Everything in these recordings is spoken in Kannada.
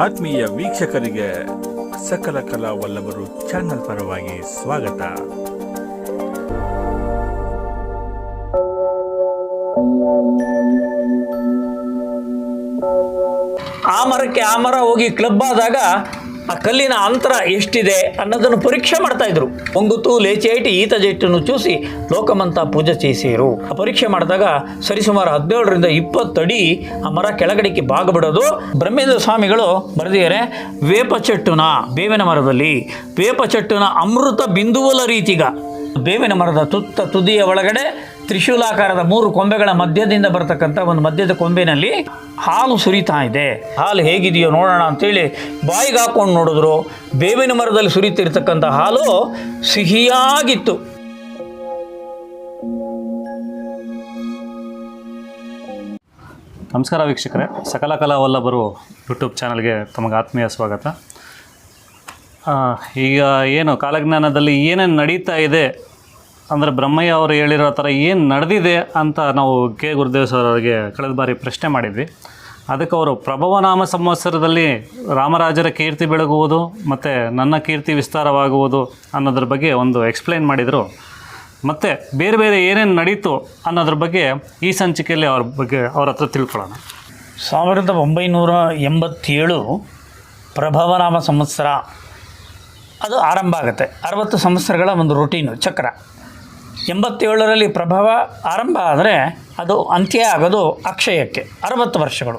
ಆತ್ಮೀಯ ವೀಕ್ಷಕರಿಗೆ ಸಕಲ ಕಲಾ ವಲ್ಲಭರು ಚಾನಲ್ ಪರವಾಗಿ ಸ್ವಾಗತ. ಆ ಮರಕ್ಕೆ ಆ ಮರ ಹೋಗಿ ಕ್ಲಬ್ ಆದಾಗ ಆ ಕಲ್ಲಿನ ಅಂತರ ಎಷ್ಟಿದೆ ಅನ್ನೋದನ್ನು ಪರೀಕ್ಷೆ ಮಾಡ್ತಾ ಇದ್ರು. ಒಂಗುತ್ತು ಲೇಚೇಟಿ ಈತ ಜೆಟ್ಟನ್ನು ಚೂಸಿ ಲೋಕಮಂತ ಪೂಜೆ చేసేರು. ಆ ಪರೀಕ್ಷೆ ಮಾಡಿದಾಗ ಸರಿಸುಮಾರು ಹದಿನೇಳರಿಂದ ಇಪ್ಪತ್ತಡಿ ಆ ಮರ ಕೆಳಗಡೆಗೆ ಬಾಗಬಿಡೋದು. ಬ್ರಹ್ಮೇಂದ್ರ ಸ್ವಾಮಿಗಳು ಬರೆದಿದ್ದಾರೆ, ವೇಪ ಚೆಟ್ಟುನ ಬೇವಿನ ಮರದಲ್ಲಿ, ವೇಪ ಚೆಟ್ಟುನ ಅಮೃತ ಬಿಂದುವಲ ರೀತಿಗ, ಬೇವಿನ ಮರದ ತುತ್ತ ತುದಿಯ ಒಳಗಡೆ ತ್ರಿಶೂಲಾಕಾರದ ಮೂರು ಕೊಂಬೆಗಳ ಮಧ್ಯದಿಂದ ಬರತಕ್ಕಂಥ ಒಂದು ಮಧ್ಯದ ಕೊಂಬೆನಲ್ಲಿ ಹಾಲು ಸುರಿತಾ ಇದೆ. ಹಾಲು ಹೇಗಿದೆಯೋ ನೋಡೋಣ ಅಂತೇಳಿ ಬಾಯಿಗೆ ಹಾಕೊಂಡು ನೋಡಿದ್ರು. ಬೇವಿನ ಮರದಲ್ಲಿ ಸುರಿತಿರ್ತಕ್ಕಂಥ ಹಾಲು ಸಿಹಿಯಾಗಿತ್ತು. ನಮಸ್ಕಾರ ವೀಕ್ಷಕರೇ. ಸಕಲ ಕಲಾ ವಲ್ಲಭರು ಯೂಟ್ಯೂಬ್ ಚಾನಲ್ಗೆ ತಮಗೆ ಆತ್ಮೀಯ ಸ್ವಾಗತ. ಈಗ ಏನು ಕಾಲಜ್ಞಾನದಲ್ಲಿ ಏನೇನು ನಡೀತಾ ಇದೆ ಅಂದರೆ ಬ್ರಹ್ಮಯ್ಯ ಅವರು ಹೇಳಿರೋ ಥರ ಏನು ನಡೆದಿದೆ ಅಂತ ನಾವು ಕೆ. ಗುರುದೇವ್ ಸರ್ ಅವರಿಗೆ ಕಳೆದ ಬಾರಿ ಪ್ರಶ್ನೆ ಮಾಡಿದ್ವಿ. ಅದಕ್ಕೆ ಅವರು ಪ್ರಭವನಾಮ ಸಂವತ್ಸರದಲ್ಲಿ ರಾಮರಾಜರ ಕೀರ್ತಿ ಬೆಳಗುವುದು ಮತ್ತು ನನ್ನ ಕೀರ್ತಿ ವಿಸ್ತಾರವಾಗುವುದು ಅನ್ನೋದ್ರ ಬಗ್ಗೆ ಒಂದು ಎಕ್ಸ್ಪ್ಲೈನ್ ಮಾಡಿದರು. ಮತ್ತು ಬೇರೆ ಬೇರೆ ಏನೇನು ನಡೀತು ಅನ್ನೋದ್ರ ಬಗ್ಗೆ ಈ ಸಂಚಿಕೆಯಲ್ಲಿ ಅವ್ರ ಬಗ್ಗೆ ಅವ್ರ ಹತ್ರ ತಿಳ್ಕೊಳ್ಳೋಣ. ಸಾವಿರದ ಒಂಬೈನೂರ ಎಂಬತ್ತೇಳು ಪ್ರಭವನಾಮ ಸಂವತ್ಸರ. ಅದು ಆರಂಭ ಆಗುತ್ತೆ. ಅರವತ್ತು ಸಂವತ್ಸರಗಳ ಒಂದು ರೂಟೀನು ಚಕ್ರ. ಎಂಬತ್ತೇಳರಲ್ಲಿ ಪ್ರಭಾವ ಆರಂಭ ಆದರೆ ಅದು ಅಂತ್ಯ ಆಗೋದು ಅಕ್ಷಯಕ್ಕೆ, ಅರವತ್ತು ವರ್ಷಗಳು.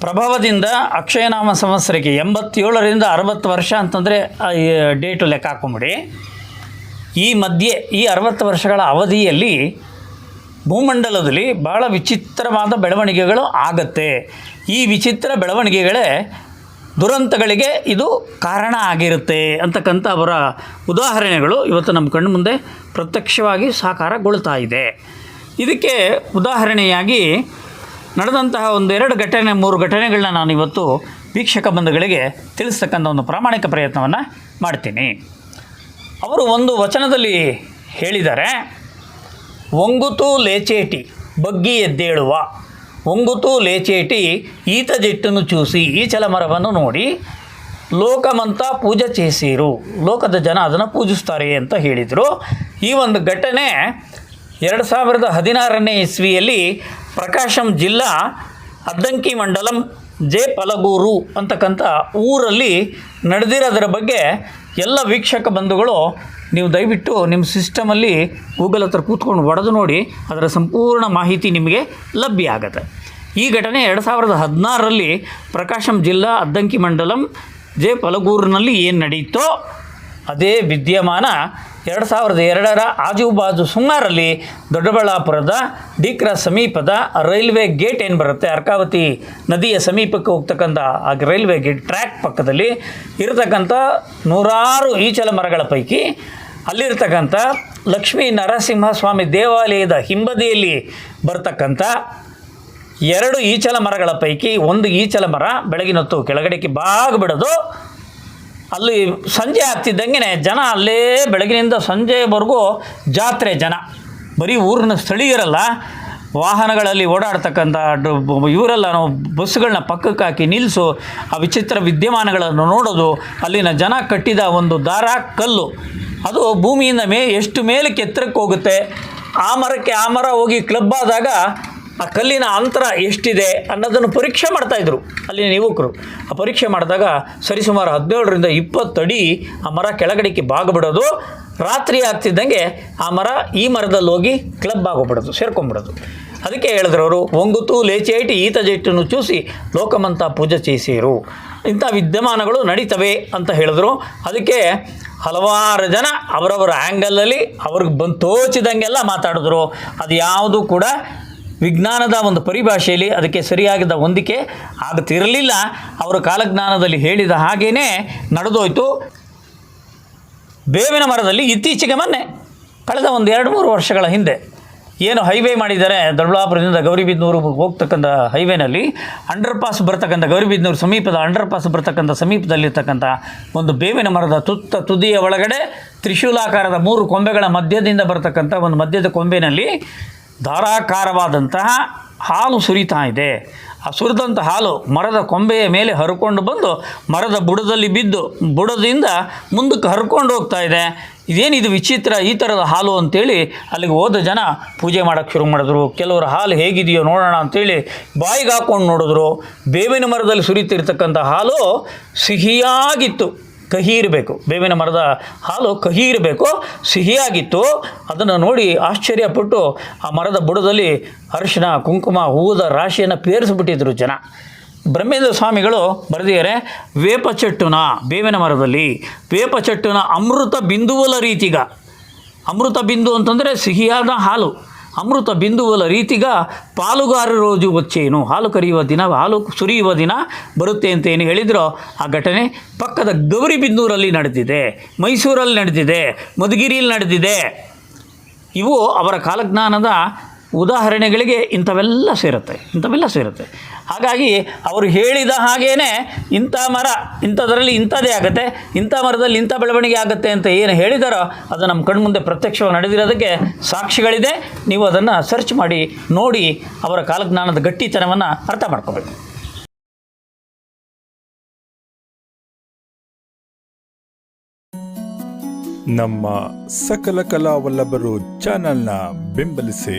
ಪ್ರಭಾವದಿಂದ ಅಕ್ಷಯನಾಮ ಸಂವತ್ಸರಕ್ಕೆ ಎಂಬತ್ತೇಳರಿಂದ ಅರವತ್ತು ವರ್ಷ ಅಂತಂದರೆ ಡೇಟು ಲೆಕ್ಕ ಹಾಕೊಂಬಿಡಿ. ಈ ಮಧ್ಯೆ, ಈ ಅರವತ್ತು ವರ್ಷಗಳ ಅವಧಿಯಲ್ಲಿ ಭೂಮಂಡಲದಲ್ಲಿ ಭಾಳ ವಿಚಿತ್ರವಾದ ಬೆಳವಣಿಗೆಗಳು ಆಗತ್ತೆ. ಈ ವಿಚಿತ್ರ ಬೆಳವಣಿಗೆಗಳೇ ದುರಂತಗಳಿಗೆ ಇದು ಕಾರಣ ಆಗಿರುತ್ತೆ ಅಂತಕ್ಕಂಥ ಅವರ ಉದಾಹರಣೆಗಳು ಇವತ್ತು ನಮ್ಮ ಕಣ್ಣು ಮುಂದೆ ಪ್ರತ್ಯಕ್ಷವಾಗಿ ಸಾಕಾರಗೊಳ್ತಾ ಇದೆ. ಇದಕ್ಕೆ ಉದಾಹರಣೆಯಾಗಿ ನಡೆದಂತಹ ಒಂದೆರಡು ಘಟನೆ, ಮೂರು ಘಟನೆಗಳನ್ನ ನಾನು ಇವತ್ತು ವೀಕ್ಷಕ ಬಂಧುಗಳಿಗೆ ತಿಳಿಸ್ತಕ್ಕಂಥ ಒಂದು ಪ್ರಾಮಾಣಿಕ ಪ್ರಯತ್ನವನ್ನು ಮಾಡ್ತೀನಿ. ಅವರು ಒಂದು ವಚನದಲ್ಲಿ ಹೇಳಿದ್ದಾರೆ, ಒಂಗುತು ಲೇಚೇಟಿ, ಬಗ್ಗಿ ಎದ್ದೇಳುವ ಒಂಗುತು ಲೇಚೇಟಿ ಈತ ಜಿಟ್ಟನ್ನು ಚೂಸಿ ಈ ಚಲಮರವನ್ನು ನೋಡಿ ಲೋಕಮಂತ ಪೂಜೆ ಚೇಸಿರು ಲೋಕದ ಜನ ಅದನ್ನು ಪೂಜಿಸ್ತಾರೆ ಅಂತ ಹೇಳಿದರು. ಈ ಒಂದು ಘಟನೆ ಎರಡು ಸಾವಿರದ ಹದಿನಾರನೇ ಇಸ್ವಿಯಲ್ಲಿ ಪ್ರಕಾಶಂ ಜಿಲ್ಲಾ ಅದ್ದಂಕಿ ಮಂಡಲಂ ಜೆ ಪಲಗೂರು ಅಂತಕ್ಕಂಥ ಊರಲ್ಲಿ ನಡೆದಿರೋದರ ಬಗ್ಗೆ ಎಲ್ಲ ವೀಕ್ಷಕ ಬಂಧುಗಳು ನೀವು ದಯವಿಟ್ಟು ನಿಮ್ಮ ಸಿಸ್ಟಮಲ್ಲಿ ಗೂಗಲ್ ಹತ್ರ ಕೂತ್ಕೊಂಡು ಒಡೆದು ನೋಡಿ ಅದರ ಸಂಪೂರ್ಣ ಮಾಹಿತಿ ನಿಮಗೆ ಲಭ್ಯ ಆಗುತ್ತೆ. ಈ ಘಟನೆ ಎರಡು ಸಾವಿರದ ಹದಿನಾರರಲ್ಲಿ ಪ್ರಕಾಶಂ ಜಿಲ್ಲಾ ಅದ್ದಂಕಿ ಮಂಡಲಂ ಜೆ ಪಲಗೂರಿನಲ್ಲಿ ಏನು ನಡೆಯಿತೋ ಅದೇ ವಿದ್ಯಮಾನ ಎರಡು ಸಾವಿರದ ಎರಡರ ಆಜುಬಾಜು ಸುಮಾರಲ್ಲಿ ದೊಡ್ಡಬಳ್ಳಾಪುರದ ಡಿಕ್ರ ಸಮೀಪದ ರೈಲ್ವೆ ಗೇಟ್ ಏನು ಬರುತ್ತೆ? ಅರ್ಕಾವತಿ ನದಿಯ ಸಮೀಪಕ್ಕೆ ಹೋಗ್ತಕ್ಕಂಥ ಆ ರೈಲ್ವೆ ಗೇಟ್ ಟ್ರ್ಯಾಕ್ ಪಕ್ಕದಲ್ಲಿ ಇರತಕ್ಕಂಥ ನೂರಾರು ಈಚಲ ಮರಗಳ ಪೈಕಿ ಅಲ್ಲಿರ್ತಕ್ಕಂಥ ಲಕ್ಷ್ಮೀ ನರಸಿಂಹಸ್ವಾಮಿ ದೇವಾಲಯದ ಹಿಂಬದಿಯಲ್ಲಿ ಬರ್ತಕ್ಕಂಥ ಎರಡು ಈಚಲ ಮರಗಳ ಪೈಕಿ ಒಂದು ಈಚಲ ಮರ ಬೆಳಗಿನ ಹೊತ್ತು ಕೆಳಗಡೆಗೆ ಬಾಗ್ಬಿಡೋದು ಅಲ್ಲಿ ಸಂಜೆ ಆಗ್ತಿದ್ದಂಗೆ ಜನ ಅಲ್ಲೇ ಬೆಳಗಿನಿಂದ ಸಂಜೆವರೆಗೂ ಜಾತ್ರೆ ಜನ. ಬರೀ ಊರಿನ ಸ್ಥಳೀಯರಲ್ಲ, ವಾಹನಗಳಲ್ಲಿ ಓಡಾಡ್ತಕ್ಕಂಥ ಇವರೆಲ್ಲ ನಾವು ಬಸ್ಸುಗಳನ್ನ ಪಕ್ಕಕ್ಕೆ ಹಾಕಿ ನಿಲ್ಲಿಸು ಆ ವಿಚಿತ್ರ ವಿದ್ಯಮಾನಗಳನ್ನು ನೋಡೋದು, ಅಲ್ಲಿನ ಜನ ಕಟ್ಟಿದ ಒಂದು ದಾರ, ಕಲ್ಲು. ಅದು ಭೂಮಿಯಿಂದ ಮೇ, ಎಷ್ಟು ಮೇಲೆ ಎತ್ತರಕ್ಕೆ ಹೋಗುತ್ತೆ, ಆ ಮರಕ್ಕೆ ಆ ಮರ ಹೋಗಿ ಕ್ಲಬ್ ಆದಾಗ ಆ ಕಲ್ಲಿನ ಅಂತರ ಎಷ್ಟಿದೆ ಅನ್ನೋದನ್ನು ಪರೀಕ್ಷೆ ಮಾಡ್ತಾಯಿದ್ರು ಅಲ್ಲಿನ ಯುವಕರು. ಆ ಪರೀಕ್ಷೆ ಮಾಡಿದಾಗ ಸರಿಸುಮಾರು ಹದಿನೇಳರಿಂದ ಅಡಿ ಆ ಮರ ಕೆಳಗಡೆಗೆ ಬಾಗ್ಬಿಡೋದು, ರಾತ್ರಿ ಆಗ್ತಿದ್ದಂಗೆ ಆ ಮರ ಈ ಮರದಲ್ಲಿ ಹೋಗಿ ಕ್ಲಬ್ ಆಗೋಗ್ಬಿಡೋದು ಸೇರ್ಕೊಂಡ್ಬಿಡೋದು ಅದಕ್ಕೆ ಹೇಳಿದ್ರು ಅವರು ಒಂಗುತು ಐಟಿ, ಈತ ಜೈಟನ್ನು ಚೂಸಿ ಲೋಕಮಂತ ಪೂಜೆ ಚೇಸಿರು ಇಂಥ ವಿದ್ಯಮಾನಗಳು ನಡೀತವೆ ಅಂತ ಹೇಳಿದ್ರು. ಅದಕ್ಕೆ ಹಲವಾರು ಜನ ಅವರವರ ಆ್ಯಂಗಲಲ್ಲಿ ಅವ್ರಿಗೆ ಬಂದು ತೋಚಿದಂಗೆಲ್ಲ ಮಾತಾಡಿದ್ರು. ಅದು ಯಾವುದು ಕೂಡ ವಿಜ್ಞಾನದ ಒಂದು ಪರಿಭಾಷೆಯಲ್ಲಿ ಅದಕ್ಕೆ ಸರಿಯಾಗಿದ್ದ ಹೊಂದಿಕೆ ಆಗುತ್ತಿರಲಿಲ್ಲ ಅವರು ಕಾಲಜ್ಞಾನದಲ್ಲಿ ಹೇಳಿದ ಹಾಗೇ ನಡೆದೋಯ್ತು. ಬೇವಿನ ಮರದಲ್ಲಿ ಇತ್ತೀಚೆಗೆ ಮೊನ್ನೆ, ಕಳೆದ ಒಂದು ಎರಡು ಮೂರು ವರ್ಷಗಳ ಹಿಂದೆ ಏನು ಹೈವೇ ಮಾಡಿದ್ದಾರೆ ದೊಡ್ಡಬಳ್ಳಾಪುರದಿಂದ ಗೌರಿಬಿದನೂರು ಹೋಗ್ತಕ್ಕಂಥ ಹೈವೇನಲ್ಲಿ ಅಂಡರ್ ಪಾಸ್ ಬರ್ತಕ್ಕಂಥ ಗೌರಿಬಿದನೂರು ಸಮೀಪದ ಅಂಡರ್ ಪಾಸ್ ಬರ್ತಕ್ಕಂಥ ಸಮೀಪದಲ್ಲಿರ್ತಕ್ಕಂಥ ಒಂದು ಬೇವಿನ ಮರದ ತುತ್ತ ತುದಿಯ ಒಳಗಡೆ ತ್ರಿಶೂಲಾಕಾರದ ಮೂರು ಕೊಂಬೆಗಳ ಮಧ್ಯದಿಂದ ಬರ್ತಕ್ಕಂಥ ಒಂದು ಮಧ್ಯದ ಕೊಂಬೆನಲ್ಲಿ ಧಾರಾಕಾರವಾದಂತಹ ಹಾಲು ಸುರಿತಾ ಇದೆ. ಆ ಸುರಿದಂಥ ಹಾಲು ಮರದ ಕೊಂಬೆಯ ಮೇಲೆ ಹರ್ಕೊಂಡು ಬಂದು ಮರದ ಬುಡದಲ್ಲಿ ಬಿದ್ದು ಬುಡದಿಂದ ಮುಂದಕ್ಕೆ ಹರ್ಕೊಂಡು ಹೋಗ್ತಾ ಇದೆ. ಇದೇನಿದು ವಿಚಿತ್ರ ಈ ಥರದ ಹಾಲು ಅಂತೇಳಿ ಅಲ್ಲಿಗೆ ಹೋದ ಜನ ಪೂಜೆ ಮಾಡೋಕ್ಕೆ ಶುರು ಮಾಡಿದ್ರು. ಕೆಲವರು ಹಾಲು ಹೇಗಿದೆಯೋ ನೋಡೋಣ ಅಂತೇಳಿ ಬಾಯಿಗೆ ಹಾಕ್ಕೊಂಡು ನೋಡಿದ್ರು. ಬೇವಿನ ಮರದಲ್ಲಿ ಸುರಿತಿರ್ತಕ್ಕಂಥ ಹಾಲು ಸಿಹಿಯಾಗಿತ್ತು. ಕಹಿ ಇರಬೇಕು. ಬೇವಿನ ಮರದ ಹಾಲು ಕಹಿ ಇರಬೇಕು, ಸಿಹಿಯಾಗಿತ್ತು. ಅದನ್ನು ನೋಡಿ ಆಶ್ಚರ್ಯಪಟ್ಟು ಆ ಮರದ ಬುಡದಲ್ಲಿ ಅರಿಶಿನ ಕುಂಕುಮ ಹೂವುದ ರಾಶಿಯನ್ನು ಪೇರಿಸಿಬಿಟ್ಟಿದ್ರು ಜನ. ಬ್ರಹ್ಮೇಂದ್ರ ಸ್ವಾಮಿಗಳು ಬರೆದಿದ್ದಾರೆ ವೇಪಚಟ್ಟುನ ಬೇವಿನ ಮರದಲ್ಲಿ ವೇಪಚಟ್ಟುನ ಅಮೃತ ಬಿಂದುವಲ ರೀತಿಗ. ಅಮೃತ ಬಿಂದು ಅಂತಂದರೆ ಸಿಹಿಯಾದ ಹಾಲು. ಅಮೃತ ಬಿಂದುವಲ ರೀತಿಗ ಪಾಲುಗಾರ ರೋಜು వచ్చేನು ಹಾಲು ಕರೆಯುವ ದಿನ, ಹಾಲು ಸುರಿಯುವ ದಿನ ಬರುತ್ತೆ ಅಂತ ಏನು ಹೇಳಿದ್ರೋ ಆ ಘಟನೆ ಪಕ್ಕದ ಗೌರಿಬಿಂದೂರಲ್ಲಿ ನಡೆದಿದೆ. ಮೈಸೂರಲ್ಲಿ ನಡೆದಿದೆ, ಮಧುಗಿರಿಯಲ್ಲಿ ನಡೆದಿದೆ. ಇವು ಅವರ ಕಾಲಜ್ಞಾನದ ಉದಾಹರಣೆಗಳಿಗೆ ಇಂಥವೆಲ್ಲ ಸೇರುತ್ತೆ ಇಂಥವೆಲ್ಲ ಸೇರುತ್ತೆ. ಹಾಗಾಗಿ ಅವರು ಹೇಳಿದ ಹಾಗೇ ಇಂಥ ಮರ, ಇಂಥದರಲ್ಲಿ ಇಂಥದ್ದೇ ಆಗುತ್ತೆ, ಇಂಥ ಮರದಲ್ಲಿ ಇಂಥ ಬೆಳವಣಿಗೆ ಆಗುತ್ತೆ ಅಂತ ಏನು ಹೇಳಿದಾರೋ ಅದು ನಮ್ಮ ಕಣ್ಮುಂದೆ ಪ್ರತ್ಯಕ್ಷವಾಗಿ ನಡೆದಿರೋದಕ್ಕೆ ಸಾಕ್ಷಿಗಳಿದೆ. ನೀವು ಅದನ್ನು ಸರ್ಚ್ ಮಾಡಿ, ನೋಡಿ ಅವರ ಕಾಲಜ್ಞಾನದ ಗಟ್ಟಿತನವನ್ನು ಅರ್ಥ ಮಾಡ್ಕೋಬೇಕು. ನಮ್ಮ ಸಕಲ ಕಲಾವಲ್ಲಭರು ಚಾನಲ್ನ ಬೆಂಬಲಿಸಿ